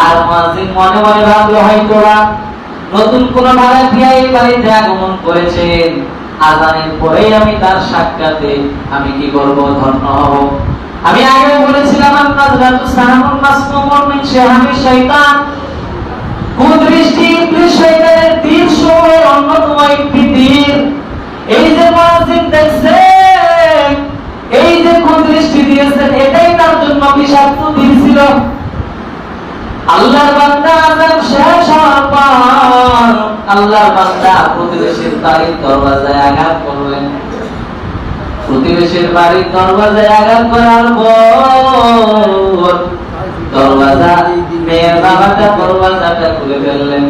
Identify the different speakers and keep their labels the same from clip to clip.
Speaker 1: আর মুয়াজ্জিন মনে মনে ভাবলো, হয়তো নতুন কোন ভাড়াটিয়া এই বাড়িতে আগমন করেছেন। আজানের পরেই আমি তার সাক্ষাতে আমি কি করব, ধন্য হব। আমি আগে বলেছিলাম আপনার জাতু সানামুল মাসমুমুন মিন শাহামি শয়তান। কুদৃষ্টি ইবলিস শয়তানের তীর সমূহের অন্যতম একটি তীর? এই যে মুয়াজ্জিন দেখছেন, এই যে কুদৃষ্টি দিয়েছেন, এটাই তার জন্য বিষাক্ত তীর ছিল। আল্লাহর বান্দা শেষ হওয়ার পর আল্লাহর বান্দা প্রতিবেশীর বাড়ির দরওয়াজায় আঘাত করলেন প্রতিবেশীর বাড়ির দরওয়াজায় আঘাত করার পর দরওয়াজা মেয়ের বাবাটা দরওয়াজাটা খুলে ফেললেন।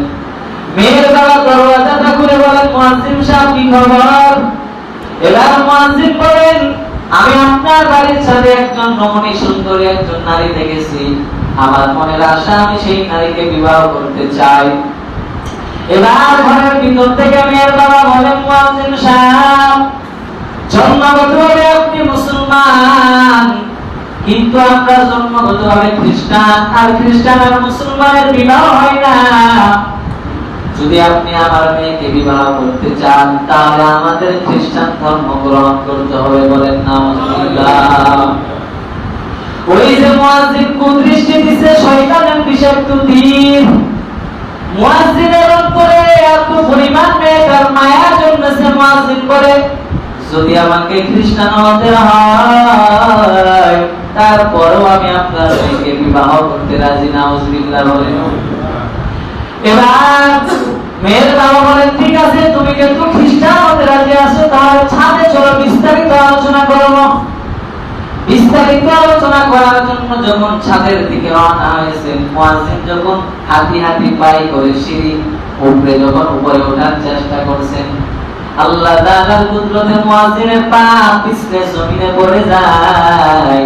Speaker 1: মেয়ের বাবা দরওয়াজাটা খুলে বলেন সাহেব, কি খবর? এবার মুয়াজ্জিম বলেন, আমি আপনার বাড়ির সাথে একজন রমণী সুন্দরী একজন নারী দেখেছি। আমার মনের আশা, আমি সেই নারীকে বিবাহ করতে চাই। এবার ঘরের ভিতর থেকে মেয়ের বাবা বলেন মুয়াজ্জিম সাহেব, জন্মগতভাবে আপনি মুসলমান, কিন্তু আমরা জন্মগতভাবে খ্রিস্টান, আর খ্রিস্টান আর মুসলমানের বিবাহ হয় না। যদি আপনি আমার মেয়েকে বিবাহ করতে চান, তাহলে আমাদের খ্রিস্টান ধর্ম গ্রহণ করতে হবে বলেন নাউজুবিল্লাহ ওই যে মুয়াজ্জিন কুদৃষ্টি দিছে শয়তানের যদি আমাকে খ্রিস্টান হতে হয়, তারপরেও আমি আপনার মেয়েকে বিবাহ করতে রাজি বলেন। এবার মেয়ের বাবা বলেন, ঠিক আছে, তুমি যেহেতু খ্রিস্টান হতে রাজি আছো, তাহলে ছাদে চলো, বিস্তারিত আলোচনা করব বিস্তারিত আলোচনা করার জন্য যখন ছাদের দিকে রওনা হয়েছে, মুয়াজ্জিন যখন হাতি হাতি করে সিঁড়ি উপরে যখন উপরে ওঠার চেষ্টা করছেন, আল্লাহ কুদরতে মুয়াজ্জিনের পা পিছলে জমিনে পড়ে যায়।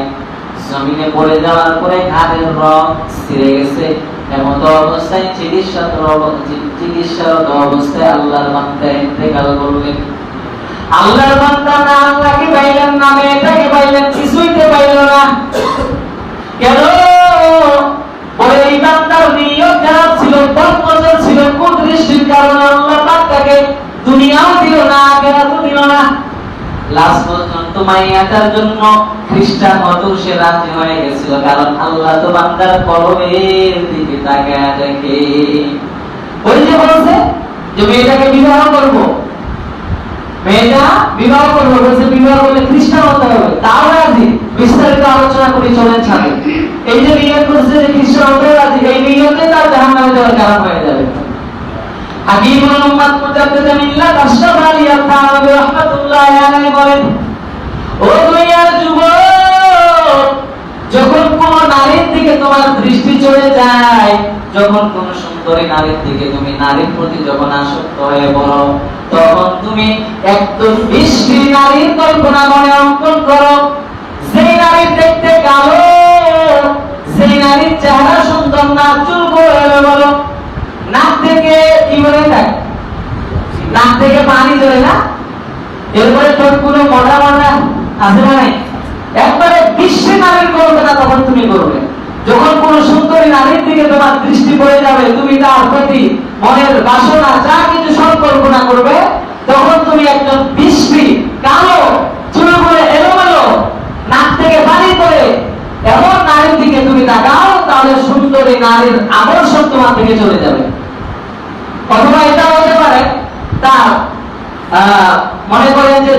Speaker 1: জমিনে পড়ে যাওয়ার পরে ঘাড়ের রং ছিঁড়ে গেছে। এমত অবস্থায় চিকিৎসারত অবস্থায় আল্লাহর বান্দা ইন্তেকাল করলেন। আল্লাহর বান্দা না আল্লাহকে পাইলেন না, মেয়েটাকে পাইলেন কিছুইতে পাইল না। কেন? বলে এই বান্দার নিয়ত খারাপ ছিল, বদনজর ছিল, কুদৃষ্টির কারণে আল্লাহ তাকে দুনিয়াও দিল না আখিরাতও দিল না। লাস্ট পর্যন্ত মাইয়াটার জন্য খ্রিস্টান হতেও সে রাজি হয়ে গেছিল, কারণ আল্লাহ তো বান্দার কলমের দিকে তাকায় দেখে। ওই যে বলছে যে মেয়েটাকে বিবাহ মেয়েটা বিবাহ করবে, বলছে বিবাহ করলে খ্রিস্টান হতে হবে। তাও রাজি? বিস্তারিত আলোচনা করে, চলেন ছাড়ে। এই যে নিয়ত করছে যে খ্রিস্টান হতে রাজি, এই নিয়তে তার জাহান নামে যাওয়ার কারণ হয়ে যাবে। হাকিমুল উম্মাত মুজাদ্দিদ মিল্লাত আশরাফ আলী আল-থানভী রাহমাতুল্লাহি আলাইহি বলেন, ও দুনিয়ার যখন কোন নারীর দিকে তোমার দৃষ্টি চলে যায়, যখন কোন সুন্দরী নারীর দিকে তুমি নারীর প্রতি যখন আসক্ত হয়ে তখন তুমি একদম নারীর কল্পনা মনে অঙ্কন করো। সেই নারীর দেখতে কালো সেই নারীর চেহারা সুন্দর না চুল করে বলো। নাক থেকে কি বলে থাকে নাক থেকে পানি ধরে না? এরপরে ঠোঁটগুলো মোটা মোটা আছে না নাই? একবারে বিশ্বে নারীর কল্পনা তখন তুমি করবে। যখন কোন সুন্দরী নারীর দিকে তোমার দৃষ্টি পড়ে যাবে, তুমি তার প্রতি মনের বাসনা, যা কিছু সব কল্পনা করবে, তখন তুমি একজন বিশ্রী কালো চুল করে এলোমেলো, নাক থেকে পানি করে এমন নারীর দিকে তুমি তাকাও, তাহলে সুন্দরী নারীর আকর্ষণ তোমার থেকে চলে যাবে। অথবা এটা হতে পারে, তার মনে করেন যে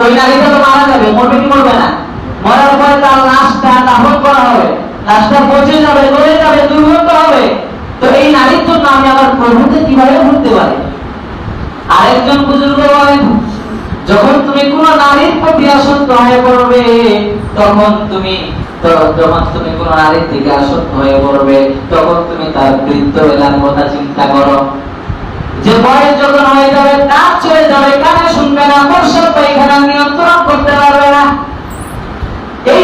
Speaker 1: ওই নারীটা তো মারা যাবে, মরবে কি মরবে না? মরার পরে তার লাশটা দাফন করা হবে। লাশটা পচে যাবে গলে যাবে দুর্গন্ধ হবে। তো এই নারীর জন্য আমি আমার প্রভুতে কীভাবে ভুলতে পারি? আরেকজন বুজুর্গ বলেন যখন তুমি কোন নারীর প্রতি আসক্ত হয়ে পড়বে, তখন তুমি যখন তুমি কোন নারীর দিকে আসক্ত হয়ে পড়বে, তখন তুমি তার বৃদ্ধ বেলার কথা চিন্তা করো। যে বয়স যখন হয়ে যাবে দাঁত চলে যাবে কানে শুনবে না প্রস্রাব পায়খানা নিয়ন্ত্রণ করতে পারবে না এই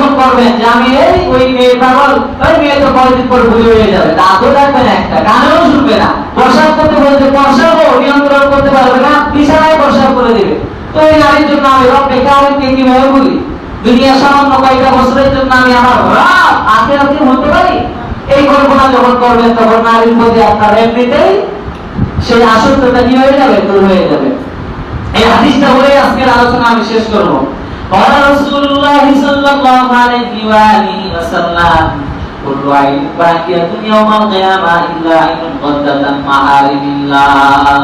Speaker 1: যখন করবেন যে আমি এই ওই মেয়ে পাগল, ওই মেয়ে তো কয়েকদিন পর ভুলে হয়ে যাবে। দাঁতও রাখবে না একটা, কানেও শুনবে না। প্রসাব করতে বলতে প্রসাবও নিয়ন্ত্রণ করতে পারবে না, বিছানায় প্রসাব করে দিবে। তো এই নারীর জন্য আমি রব্বে কাউকে কীভাবে বলি দুনিয়া সামান্য কয়েকটা বছরের জন্য আমি আমার রাত আখেরাতে হতে পারি? এই কল্পনা যখন করবেন, তখন নারীর প্রতি আপনার এমনিতেই সেই আসক্ততা কি হয়ে যাবে? দূর হয়ে যাবে। এই হাদিসটা বলে আজকের আলোচনা আমি শেষ করব। قال رسول الله صلى الله عليه وآله وسلم كل عين باقية يوم القيامة إلا عين غدت عن محارم الله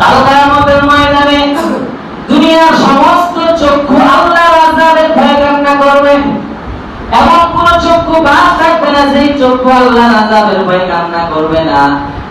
Speaker 1: কাল কিয়ামতের ময়দানে দুনিয়ার সমস্ত চক্ষু আল্লাহর আযাবের ভয়ে কান্না করবে এমন কোন চক্ষু বাদ থাকবে না যেই চক্ষু আল্লাহর আযাবের ভয়ে কান্না করবে না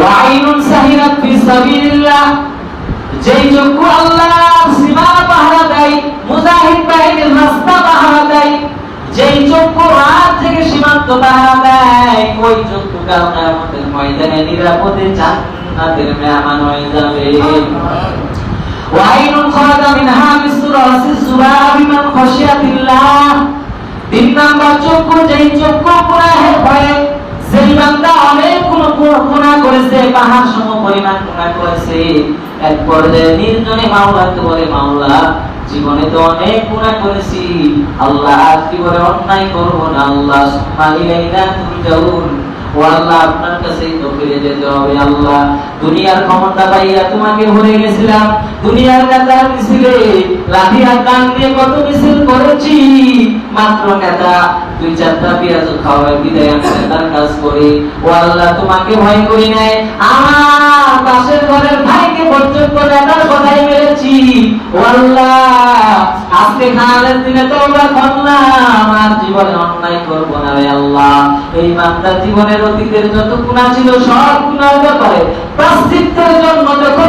Speaker 1: ওয়াইনুন সাহিরাত ফি সাবিলিল্লাহ। যেই চক্ষু আল্লাহর সীমানা পাহারা দেয়, মুজাহিদ বাহিনীর রাস্তা পাহারা দেয়, যেই চক্ষু রাত থেকে সীমান্ত পাহারা দেয়, ওই চক্ষু কারণে আমাদের ময়দানে নিরাপদে জান্নাতের মেহমান হয়ে যাবে। ওয়াইনুন খরাজা মিনহা মিসরাসি সুরাবি মান খাশিয়াতিল্লাহ। তিন নাম্বার চক্ষু যেই চক্ষু গুনাহের ভয়ে যেই বান্দা অনেক গুনাহ করেছে, পাহাড় সম পরিমাণ গুনাহ করেছে। এক পর্যায়ে নির্জনে বলে, মাওলা, জীবনে তো অনেক গুনাহ করেছি। আল্লাহ জীবনে অন্যায় না আল্লাহ। ইলাইনা তুরজাউন। ও আল্লাহ, আপনার কাছেই তো ফিরে যেতে হবে আল্লাহ। দুনিয়ার ক্ষমতা পাইয়া তোমাকে গেছিলাম। দুনিয়ার নেতার মিছিলে আর কান দিয়ে কত মিছিল করেছি। মাত্র নেতা চারটা পেঁয়াজ খাওয়ার বিদায় আমি কাজ করি। ও আল্লাহ, তোমাকে ভয় করি নাই। আমার পাশের ঘরের ভাইকে পর্যন্ত নেতার কথাই মেরেছি ও আল্লাহ, আজকে দিনে তোমরা করলাম আর জীবনে অন্যায় করব না রে আল্লাহ। এই বান্দার জীবনের অতীতের যত গুনাহ ছিল, সব গুনার ব্যাপারে প্রাশ্চিত্যের জন্য যখন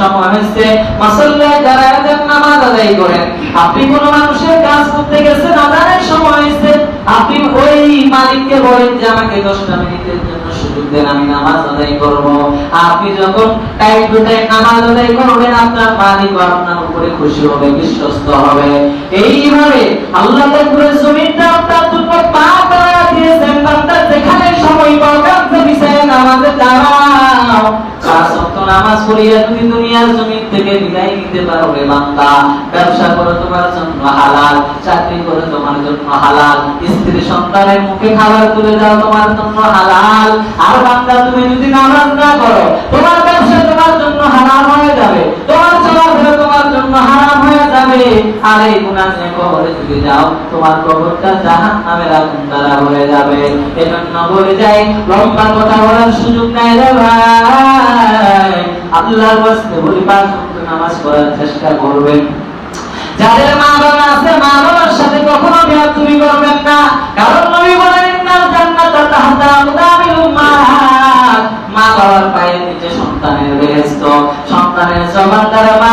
Speaker 1: সময় হয়েছে। মাসাল্লায় নামাজ আদায় করেন, আপনি কোন মানুষের কাজ করতে গেছেন, আজানের সময় হয়েছে। আপনি ওই মালিককে বলেন যে, আমাকে দশটা মিনিটের জন্য সুযোগ দেন, আমি নামাজ আদায় করব। আপনি যখন টাইম টু টাইম নামাজ আদায় করবেন, আপনার মালিক আপনার উপরে খুশি হবে, বিশ্বস্ত হবে। এইভাবে আল্লাহ তাআলা জমিনটা আপনার জন্য পাক করে দিয়েছেন বান্দা যেখানে সময় পাও কাঁদতে বিষয়ে নামাজে দাঁড়াও। পাঁচ নামাজ পড়িয়া তুমি দুনিয়ার জমিন থেকে বিদায় নিতে পারো রে বান্দা। ব্যবসা করো তোমার জন্য হালাল, চাকরি করো তোমার জন্য হালাল, স্ত্রী সন্তানের মুখে খাবার তুলে দাও তোমার জন্য হালাল। আর বান্দা, তুমি যদি নামাজ না করো, তোমার ব্যবসা তোমার জন্য হারাম হয়ে যাবে তোমার চলাফেরা তোমার জন্য হয়ে যাবে। আর এই নিয়ে কবরে যাও, তোমার কবরটা আগুন দ্বারা হয়ে যাবে। এজন্য বলে যাই, লম্বা কথা বলার সুযোগ নাই রে ভাই। আল্লাহর ওয়াস্তে বলি পাঁচ নামাজ পড়ার চেষ্টা করবেন। যাদের মা বাবা আছে, মা বাবার সাথে কখনো বেয়াদবি করবেন না। কারণ নবী বলেন, ইন্নাল জান্নাতা তাহতা মা বাবার পায়ের নিচে সন্তানের বেহেশত, সন্তানের জবান দ্বারা মা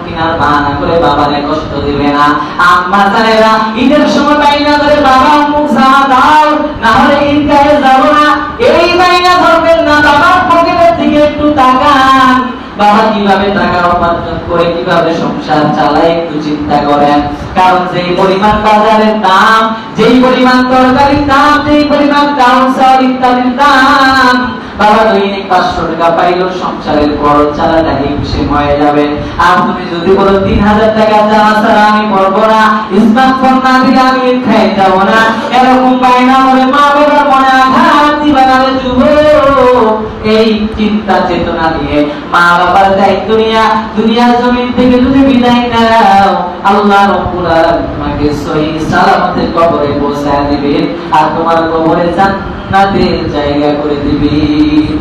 Speaker 1: কেনার বাহানা করে বাবারে কষ্ট দিবে না। আম্মা জানেরা, ঈদের সময় বাইনা ধরে বাবা মুখ জামা দাও না হলে গায়ে যাব না। এই বাইনা ধরবেন না, বাবার পকেটের দিকে একটু তাকান। বাবা কীভাবে টাকা উপার্জন করে, কীভাবে সংসার চালায়, একটু চিন্তা করেন। কারণ যেই পরিমাণ বাজারের দাম, যেই পরিমাণ তরকারির দাম, যেই পরিমাণ চাল ইত্যাদির দাম বাবা দৈনিক পাঁচশো টাকা পাইলেও সংসারের খরচ চালাটা হিমসে হয়ে যাবে। আর তুমি যদি বলো তিন হাজার টাকা চালা ছাড়া আমি পড়ব না স্মার্টফোন না দিলে আমি খাই যাব না। এরকম করে মা বাবার মনে আঘাত না এই চিন্তা চেতনা নিয়ে মা বাবার দায়িত্ব নিয়ে দুনিয়ার জমিন থেকে যদি বিদায় নাও, আল্লাহ রব্বুল আলামিন তোমাকে সহি সালামতে কবরে পৌঁছায় দিবেন আর তোমার কবরে জান্নাতের জায়গা করে দিবেন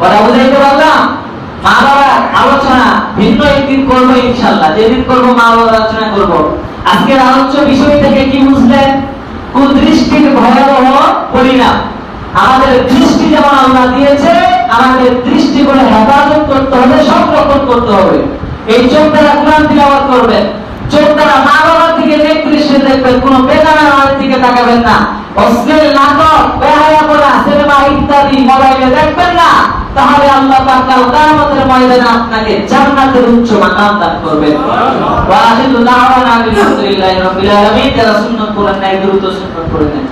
Speaker 1: কথা বুঝাইতে পারলাম মা বাবার আলোচনা ভিন্ন একদিন করব ইনশাল্লাহ যেদিন করব মা বাবার আলোচনা করব। আজকের আলোচ্য বিষয় থেকে কি বুঝলেন? কুদৃষ্টির ভয়াবহ পরিণাম। আমাদের দৃষ্টি যেমন আল্লাহ দিয়েছে, আমাদের দৃষ্টি করে হেফাজত করতে হবে, সংরক্ষণ করতে হবে। এই চোখ দ্বারা কোরআন তিলাওয়াত করবেন। চোখ দ্বারা মা বাবার দিকে দৃষ্টি দেখবেন, কোনো বেকারের আমাদের দিকে তাকাবেন না। অশ্লীল নাটক, বেহায়া করা সিনেমা, ইত্যাদি মোবাইলে দেখবেন না। তাহলে আল্লাহ পাক কিয়ামতের ময়দানে আপনাকে জান্নাতের উচ্চ মাকাম দান করবেন। ওয়া আলহামদুলিল্লাহি রাব্বিল আলামিন। যারা সুন্নাত পড়েন নাই, দ্রুত সুন্নাত করে নেন।